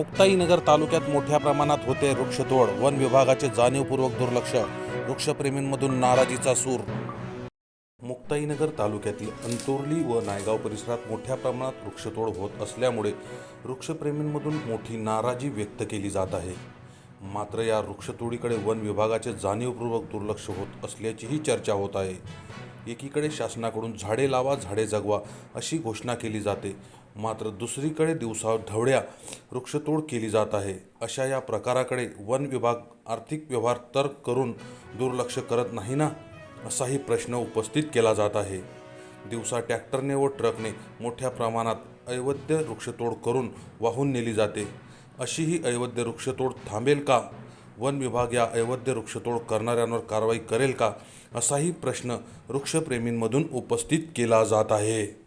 मुक्ताईनगर तालुक्यात मोठ्या प्रमाणात होते वृक्षतोड. वन विभागाचे जाणीवपूर्वक दुर्लक्ष. वृक्षप्रेमींमधून नाराजीचा सूर. मुक्ताईनगर तालुक्यातील अंतोर्ली व नायगाव परिसरात मोठ्या प्रमाणात वृक्षतोड होत असल्यामुळे वृक्षप्रेमींमधून मोठी नाराजी व्यक्त केली जात आहे. मात्र या वृक्षतोडीकडे वन विभागाचे जाणीवपूर्वक दुर्लक्ष होत असल्याचीही चर्चा होत आहे. एकीकडे शासनाकडून झाडे लावा झाडे जगवा अशी घोषणा केली जाते. मात्र दुसरीकडे दिवसा ढवळ्या वृक्षतोड केली जात आहे. अशा या प्रकाराकडे वन विभाग आर्थिक व्यवहार तर्क करून दुर्लक्ष करत नाही ना असाही प्रश्न उपस्थित केला जात आहे. दिवसा ट्रॅक्टरने व ट्रकने मोठ्या प्रमाणात अवैध वृक्षतोड करून वाहून नेली जाते. अशी ही अवैध वृक्षतोड थांबेल का? वन विभाग या अवैध वृक्षतोड करणाऱ्यांवर कारवाई करेल का? असाही प्रश्न वृक्षप्रेमींमधून उपस्थित केला जात आहे.